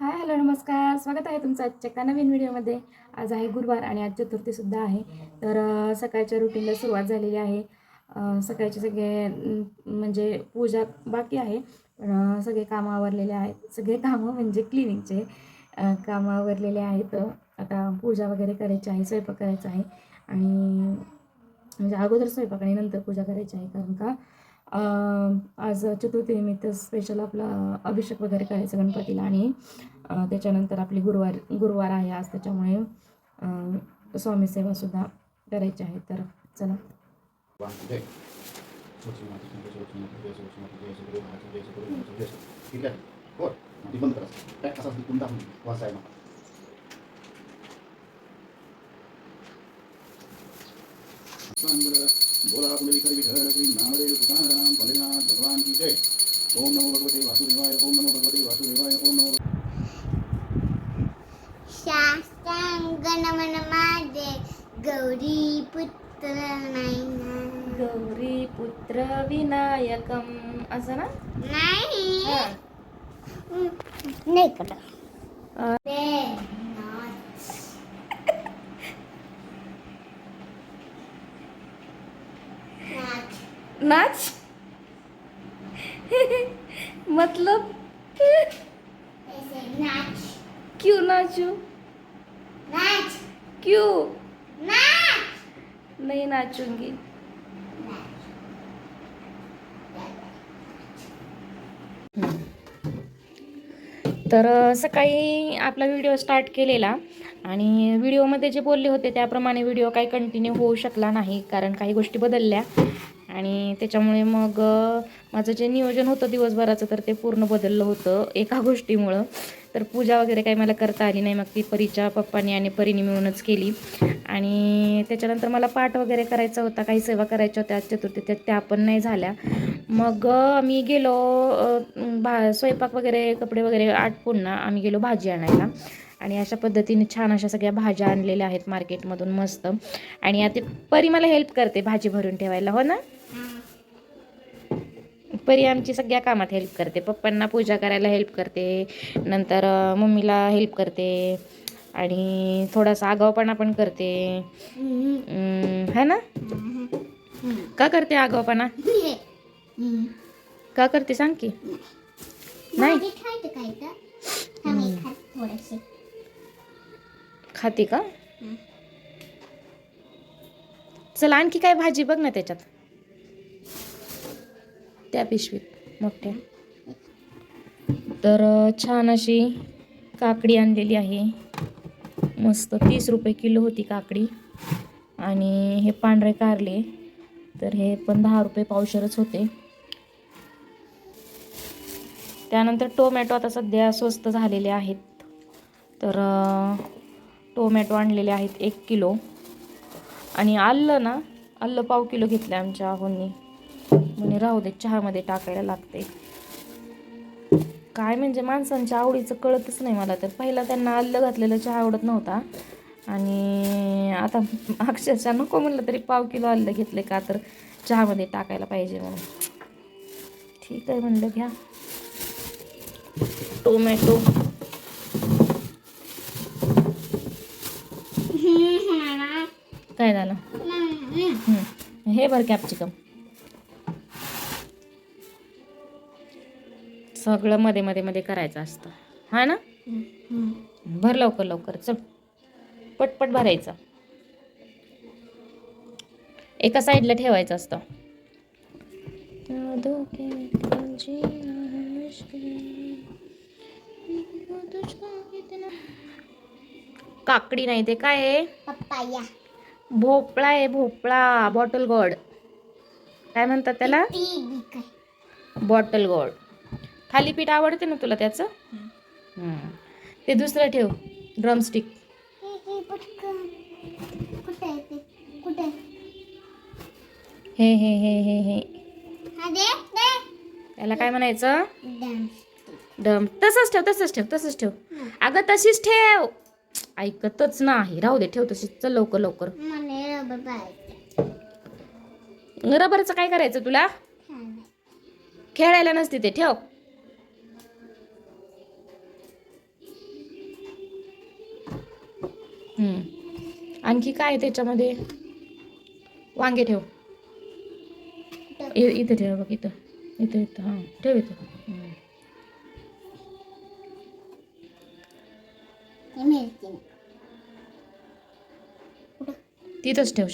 Hi hello नमस्कार. स्वागत आहे तुमचं आजच्या एका नवीन व्हिडिओमध्ये. आज आहे गुरुवार आणि आज चतुर्थीसुद्धा आहे. तर सकाळच्या रुटीनला सुरुवात झालेली आहे. सकाळचे सगळे म्हणजे पूजा बाकी आहे. पण सगळे कामं आवरलेले आहेत. सगळे कामं म्हणजे क्लिनिंगचे कामं आवरलेले आहेत. आता पूजा वगैरे करायची आहे स्वयंपाक करायचा आहे. आणि म्हणजे अगोदर स्वयंपाक आणि नंतर पूजा करायची आहे. कारण का? आज चतुर्थीनिमित्त स्पेशल आपला अभिषेक वगैरे करायचं गणपतीला आणि त्याच्यानंतर आपली गुरुवार गुरुवार आहे आज त्याच्यामुळे स्वामी सेवासुद्धा करायची आहे. तर चला. ठीक आहे बंद करा काय कोणता बोला कुंडली खरी विठ्ठल श्री नामदेव तुकाराम पंढरीनाथ भगवान की जय ओम नमो भगवते वासुदेवाय ओम नमो भगवते वासुदेवाय ओम नमो शास्त्रांगणमन माझे गौरी पुत्र गौरी पुत्र विनायकम असं ना नाही. नाही कडा नाच? मतलब? नाच क्यों नाचू? नाच क्यों? नाच नहीं नाचूंगी। तर सकाळी आपला व्हिडिओ स्टार्ट केलेला आणि व्हिडिओमध्ये जे बोलले होते त्याप्रमाणे व्हिडिओ काही कंटिन्यू होऊ शकला नाही कारण काही गोष्टी बदलल्या. आणि त्याच्यामुळे मग माझं जे नियोजन होतं दिवसभराचं तर ते पूर्ण बदललं होतं एका गोष्टीमुळं. तर पूजा वगैरे काही मला करता आली नाही. मग ती परीच्या पप्पानी आणि परीने मिळूनच केली. आणि त्याच्यानंतर मला पाठ वगैरे करायचा होता. काही सेवा करायच्या होत्या. चतुर्थी त्या त्या पण नाही झाल्या. मग आम्ही गेलो भा स्वयंपाक वगैरे कपडे वगैरे आटपून ना आम्ही गेलो भाजी आणायला. आणि अशा पद्धतीने छान अशा सगळ्या भाज्या आणलेल्या आहेत मार्केटमधून मस्त. आणि आता परी मला हेल्प करते भाजी भरून ठेवायला. हो ना? परी आमची सगळ्या कामात हेल्प करते. पप्पांना पूजा करायला हेल्प करते. नंतर मम्मीला हेल्प करते. आणि थोडासा आगावपणा पण करते. है ना? का करते आगावपणा का करते सांग की? नाही. खाते का? चल आणखी काय भाजी बघ ना त्याच्यात. त्या पिशवीत मोठ्या. तर छान अशी काकडी आणलेली आहे. मस्त तीस रुपये किलो होती काकडी. आणि हे पांढरे कारले. तर हे पण दहा रुपये पावशरच होते. त्यानंतर टोमॅटो आता सध्या स्वस्त झालेले आहेत. तर टोमॅटो आणलेले आहेत एक किलो. आणि आलं ना आलं पाव किलो घेतलं आमच्या आहोंनी. म्हणे राहू दे चहामध्ये टाकायला लागते. काय म्हणजे माणसांच्या आवडीचं कळतच नाही मला तर. पहिला त्यांना आलं घातलेलं चहा आवडत नव्हता. आणि आता अक्षरशः नको म्हणलं तरी पाव किलो आलं घेतले का तर चहामध्ये टाकायला पाहिजे म्हणून. ठीक आहे म्हणलं घ्या. टोमॅटो. काय झालं? हं. भर कॅप्सिकम सगळं मध्ये मध्ये मध्ये करायचं असतं. हा ना? भर लवकर लवकर चल. पटपट भरायचं. एका साईडला ठेवायचं असतं. काकडी नाही ते काय आहे? भोपळा आहे भोपळा. बॉटल गोड काय म्हणतात त्याला? बॉटल गोड थालीपीठ आवडते ना तुला त्याचं? ते दुसरं ठेव ड्रमस्टिक हे हे हे हे हे. त्याला काय म्हणायचं? डम तसंच ठेव तसंच ठेव तसंच ठेव. अगं तशीच ठेव. ऐकतच नाही. राहू दे ठेव तशीच. चल लवकर लवकर. रबरचं काय करायचं तुला? खेळायला नसते ते. ठेव. आणखी काय आहे त्याच्यामध्ये? वांगे ठेव. इथं ठेव बघ इथं. इथं इथं. हां ठेव इथं. तिथंच ठेव